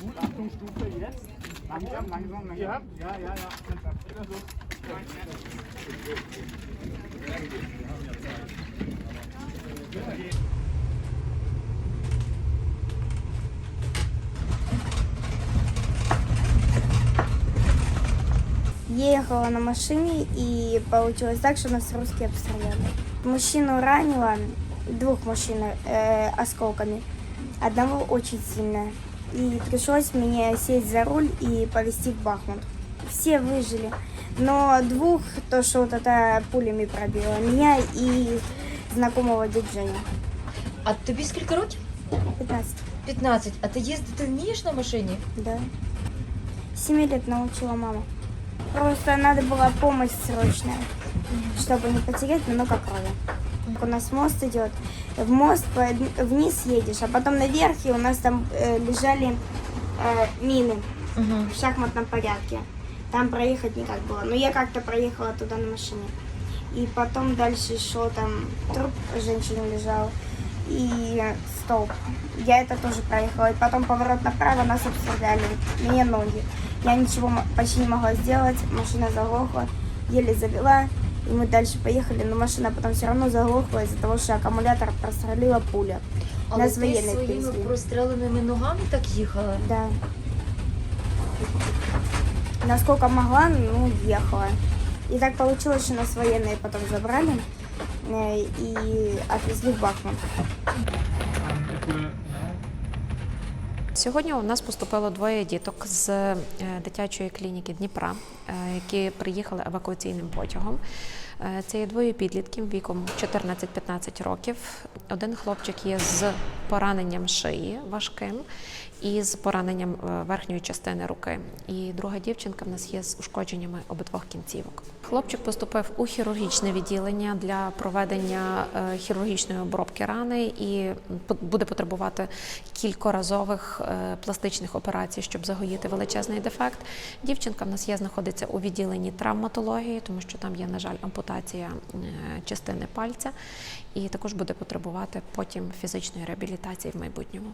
Gut, Achtung, Stufe jetzt. Langsam, langsam, langsam. Ja, ja, ja. Wieder so. Ехала на машине, и получилось так, что нас русские обстреляли. Мужчину ранило, двух мужчин э, осколками. Одного очень сильно. И пришлось мне сесть за руль и повезти в Бахмут. Все выжили. Но двух, то, что вот это пулями пробило, меня и знакомого дядь Женя. А тобі скільки років? 15, 15. А ти їздити вмієш на машині? да. Семи лет научила мама. Просто надо была помощь срочная, чтобы не потерять много крови. У нас мост идет, в мост вниз едешь, а потом наверх, и у нас там э, лежали э, мины Угу. в шахматном порядке. Там проехать никак было. Но я как-то проехала туда на машине. И потом дальше шел там труп женщины лежал и столб. Я это тоже проехала. И потом поворот направо нас обстреляли. Мне ноги. Я ничего почти не могла сделать. Машина заглохла. Еле завела. И мы дальше поехали. Но машина потом все равно заглохла из-за того, что аккумулятор прострелила пуля. Але Нас ти воєнних своїми привезли. простреленими ногами так їхала? Да. Насколько могла, ну, ехала. И так получилось, что нас военные потом забрали э, и отвезли в Бахмут. Сьогодні у нас поступило двоє діток з е, дитячої клініки Дніпра, е, які приїхали евакуаційним потягом. Е, Це є двоє підлітків віком 14-15 років. Один хлопчик є з пораненням шиї важким і з пораненням е, верхньої частини руки. І друга дівчинка в нас є з ушкодженнями обидвох кінцівок. Хлопчик поступив у хірургічне відділення для проведення е, хірургічної обробки рани і буде потребувати кількоразових е, пластичних операцій, щоб загоїти величезний дефект. Дівчинка в нас є знаходиться у відділенні травматології, тому що там є, на жаль, ампутація частини пальця, і також буде потребувати потім фізичної реабілітації в майбутньому.